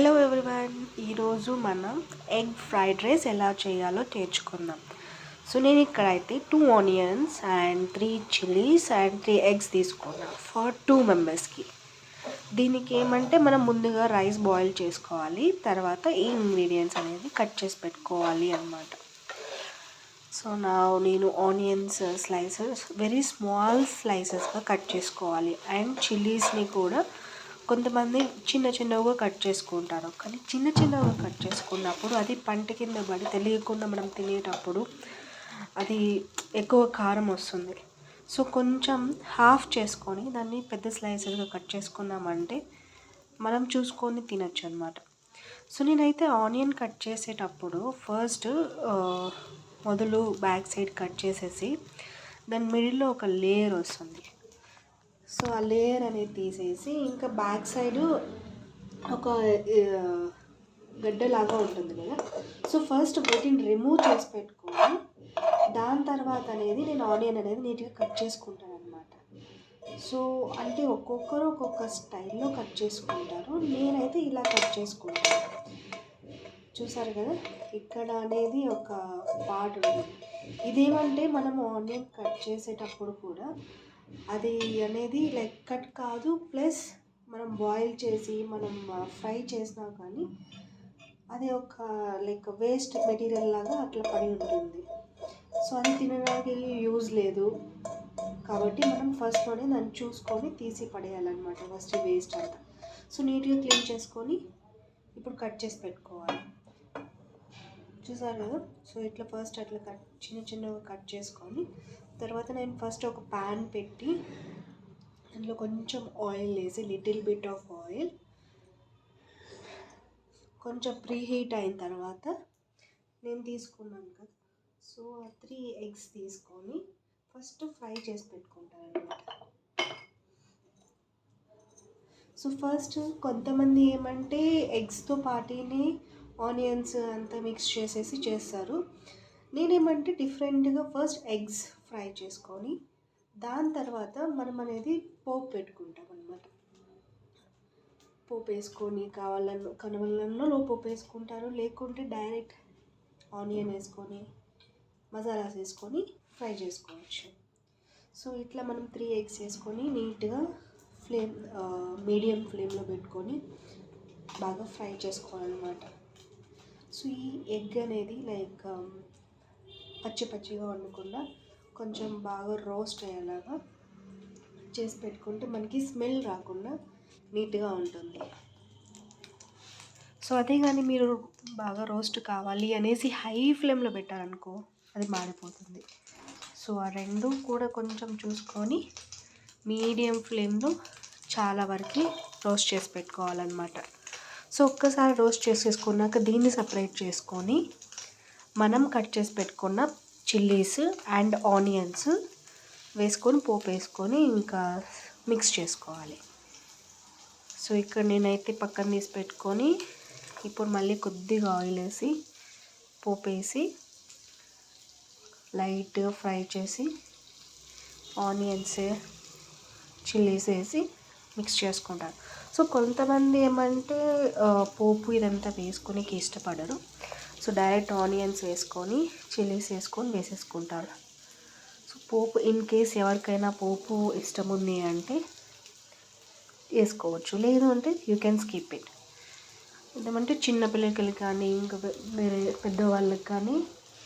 Hello everyone ఈరోజు మనం egg fried rice ఎలా చేయాలో నేర్చుకుందాం. సో నేను ఇక్కడైతే two onions and three chillies and three eggs తీసుకున్నాను ఫర్ టూ మెంబర్స్కి దీనికి ఏమంటే మనం ముందుగా రైస్ బాయిల్ చేసుకోవాలి. తర్వాత ఈ ఇంగ్రీడియంట్స్ అనేది కట్ చేసి పెట్టుకోవాలి అన్నమాట. సో నా నేను ఆనియన్స్ స్లైసెస్ వెరీ స్మాల్ స్లైసెస్గా కట్ చేసుకోవాలి. అండ్ చిల్లీస్ని కూడా కొంతమంది చిన్న చిన్నగా కట్ చేసుకుంటారు. కానీ చిన్న చిన్నగా కట్ చేసుకున్నప్పుడు అది పంట కింద పడి తెలియకుండా మనం తినేటప్పుడు అది ఎక్కువ కారం వస్తుంది. సో కొంచెం హాఫ్ చేసుకొని దాన్ని పెద్ద స్లైసెస్గా కట్ చేసుకున్నామంటే మనం చూసుకొని తినచ్చు అనమాట సో నేనైతే ఆనియన్ కట్ చేసేటప్పుడు ఫస్ట్ మొదలు బ్యాక్ సైడ్ కట్ చేసేసి దాని మిడిల్లో ఒక లేయర్ వస్తుంది. సో ఆ లేయర్ అనేది తీసేసి ఇంకా బ్యాక్ సైడ్ ఒక గడ్డలాగా ఉంటుంది కదా. సో ఫస్ట్ వీటిని రిమూవ్ చేసి పెట్టుకొని దాని తర్వాత అనేది నేను ఆనియన్ అనేది నీట్గా కట్ చేసుకుంటాను అనమాట సో అంటే ఒక్కొక్కరు ఒక్కొక్క స్టైల్లో కట్ చేసుకుంటారు. నేనైతే ఇలా కట్ చేసుకుంటాను. చూసారు కదా? ఇక్కడ అనేది ఒక పార్ట్ ఉంది. ఇదేమంటే మనం ఆనియన్ కట్ చేసేటప్పుడు కూడా అది అనేది లైక్ కట్ కాదు. ప్లస్ మనం బాయిల్ చేసి మనం ఫ్రై చేసినా కానీ అది ఒక లైక్ వేస్ట్ మెటీరియల్ లాగా అట్లా పడి ఉంటుంది. సో అది తినడానికి యూజ్ లేదు. కాబట్టి మనం ఫస్ట్లోనే దాన్ని చూసుకొని తీసి పడేయాలన్నమాట. ఫస్ట్ వేస్ట్ అంతా. సో నీట్గా క్లీన్ చేసుకొని ఇప్పుడు కట్ చేసి పెట్టుకోవాలి. చూసారు కదా? సో ఇట్లా ఫస్ట్ అట్లా కట్ చిన్న చిన్నగా కట్ చేసుకొని తర్వాత నేను ఫస్ట్ ఒక ప్యాన్ పెట్టి అందులో కొంచెం ఆయిల్ వేసి లిటిల్ బిట్ ఆఫ్ ఆయిల్ కొంచెం ప్రీ హీట్ అయిన తర్వాత నేను తీసుకున్నాను కదా? సో ఆ త్రీ ఎగ్స్ తీసుకొని ఫస్ట్ ఫ్రై చేసి పెట్టుకుంటాను అనమాట సో ఫస్ట్ కొంతమంది ఏమంటే ఎగ్స్తో పాటిని ఆనియన్స్ అంతా మిక్స్ చేసేసి చేస్తారు. నేనేమంటే డిఫరెంట్గా ఫస్ట్ ఎగ్స్ ఫ్రై చేసుకొని దాని తర్వాత మనం అనేది పోపు పెట్టుకుంటాం అనమాట పోపు వేసుకొని కావాలన్న కనవలన్నలో పోపు వేసుకుంటారు. లేకుంటే డైరెక్ట్ ఆనియన్ వేసుకొని మసాలాస్ వేసుకొని ఫ్రై చేసుకోవచ్చు. సో ఇట్లా మనం త్రీ ఎగ్స్ వేసుకొని నీట్గా ఫ్లేమ్ మీడియం ఫ్లేమ్లో పెట్టుకొని బాగా ఫ్రై చేసుకోవాలన్నమాట. సో ఈ ఎగ్ అనేది లైక్ um, పచ్చి పచ్చిగా వండకుండా కొంచెం బాగా రోస్ట్ అయ్యేలాగా చేసి పెట్టుకుంటే మనకి స్మెల్ రాకుండా నీట్గా ఉంటుంది. సో అదే కానీ మీరు బాగా రోస్ట్ కావాలి అనేసి హై ఫ్లేమ్లో పెట్టారనుకో అది మాడిపోతుంది. సో ఆ రెండు కూడా కొంచెం చూసుకొని మీడియం ఫ్లేమ్లో చాలా వరకు రోస్ట్ చేసి పెట్టుకోవాలన్నమాట. సో ఒక్కసారి రోస్ట్ చేసేసుకున్నాక దీన్ని సపరేట్ చేసుకొని మనం కట్ చేసి పెట్టుకున్న చిల్లీస్ అండ్ ఆనియన్స్ వేసుకొని పోపు వేసుకొని ఇంకా మిక్స్ చేసుకోవాలి. సో ఇక్కడ నేనైతే పక్కన తీసి పెట్టుకొని ఇప్పుడు మళ్ళీ కొద్దిగా ఆయిల్ వేసి పోపు వేసి లైట్గా ఫ్రై చేసి ఆనియన్స్ చిల్లీస్ వేసి మిక్స్ చేసుకుంటారు సో కొంతమంది ఏమంటే పోపు ఇదంతా వేసుకొని ఇష్టపడరు. సో డైరెక్ట్ ఆనియన్స్ వేసుకొని చిల్లీస్ వేసుకొని వేసేసుకుంటారు. సో పోపు ఇన్ కేస్ ఎవరికైనా పోపు ఇష్టం ఉంది అంటే వేసుకోవచ్చు. లేదు అంటే యూ కెన్ స్కిప్ ఇట్. ఏమంటే చిన్నపిల్లలకి కానీ ఇంకా వేరే పెద్దవాళ్ళకి కానీ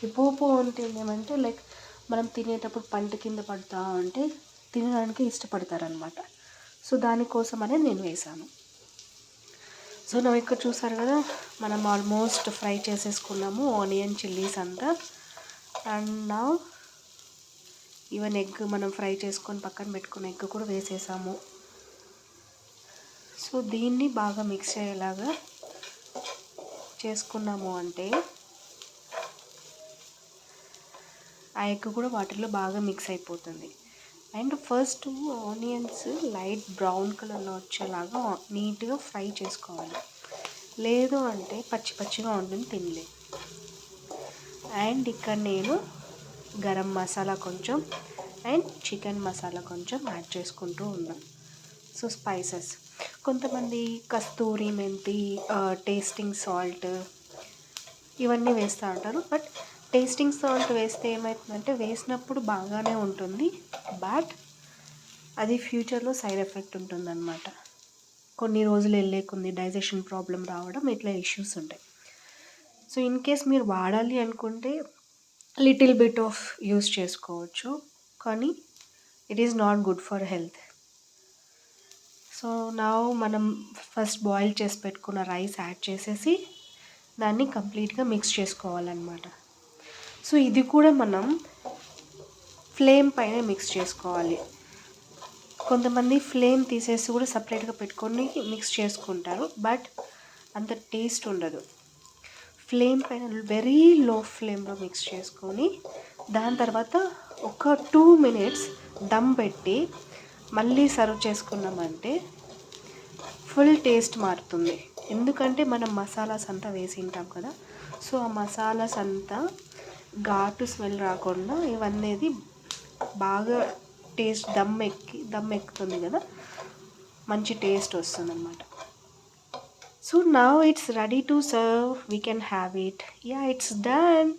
ఈ పోపు అంటే ఏమంటే లైక్ మనం తినేటప్పుడు పంట కింద పడతా ఉంటే తినడానికి ఇష్టపడతారనమాట. సో దానికోసం అనేది నేను వేసాను సో నువ్వు ఇక్కడ చూసారు కదా మనం ఆల్మోస్ట్ ఫ్రై చేసేసుకున్నాము ఆనియన్ చిల్లీస్ అంతా. అండ్ నా ఈవెన్ ఎగ్ మనం ఫ్రై చేసుకొని పక్కన పెట్టుకున్న ఎగ్ కూడా వేసేసాము. సో దీన్ని బాగా మిక్స్ అయ్యేలాగా చేసుకున్నాము అంటే ఆ ఎగ్ కూడా వాటిలో బాగా మిక్స్ అయిపోతుంది. And first onions light brown కలర్లో వచ్చేలాగా నీట్గా ఫ్రై చేసుకోవాలి. లేదు అంటే పచ్చి పచ్చిగా ఉండని తినలేదు అండ్ ఇక్కడ నేను గరం మసాలా కొంచెం అండ్ చికెన్ మసాలా కొంచెం యాడ్ చేసుకుంటూ ఉన్నాను సో స్పైసెస్. కొంతమంది కస్తూరి మెంతి టేస్టింగ్ సాల్ట్ ఇవన్నీ వేస్తూ ఉంటారు. బట్ టేస్టింగ్ సాల్ట్ వేస్తే ఏమవుతుందంటే వేసినప్పుడు బాగానే ఉంటుంది. బట్ అది ఫ్యూచర్లో సైడ్ ఎఫెక్ట్ ఉంటుందన్నమాట. కొన్ని రోజులు వెళ్ళే కొన్ని డైజెషన్ ప్రాబ్లం రావడం ఇట్లా ఇష్యూస్ ఉంటాయి. సో ఇన్ కేస్ మీరు వాడాలి అనుకుంటే లిటిల్ బిట్ ఆఫ్ యూస్ చేసుకోవచ్చు. కానీ it is not good for health. So నా మనం ఫస్ట్ బాయిల్ చేసి పెట్టుకున్న రైస్ యాడ్ చేసేసి దాన్ని కంప్లీట్గా మిక్స్ చేసుకోవాలన్నమాట. సో ఇది కూడా మనం ఫ్లేమ్ పైన మిక్స్ చేసుకోవాలి. కొంతమంది ఫ్లేమ్ తీసేసి కూడా సపరేట్గా పెట్టుకొని మిక్స్ చేసుకుంటారు బట్ అంత టేస్ట్ ఉండదు. ఫ్లేమ్ పైన వెరీ లో ఫ్లేమ్లో మిక్స్ చేసుకొని దాని తర్వాత ఒక టూ మినిట్స్ దమ్ పెట్టి మళ్ళీ సర్వ్ చేసుకున్నామంటే ఫుల్ టేస్ట్ మారుతుంది. ఎందుకంటే మనం మసాలాస్ అంతా వేసి ఉంటాం కదా సో ఆ మసాలాస్ అంతా ఘాటు స్మెల్ రాకుండా ఇవన్నీ బాగా టేస్ట్ దమ్ ఎక్కి దమ్ ఎక్కుతుంది కదా. మంచి టేస్ట్ వస్తుంది అనమాట సో నా it's ready to serve we can have it yeah it's done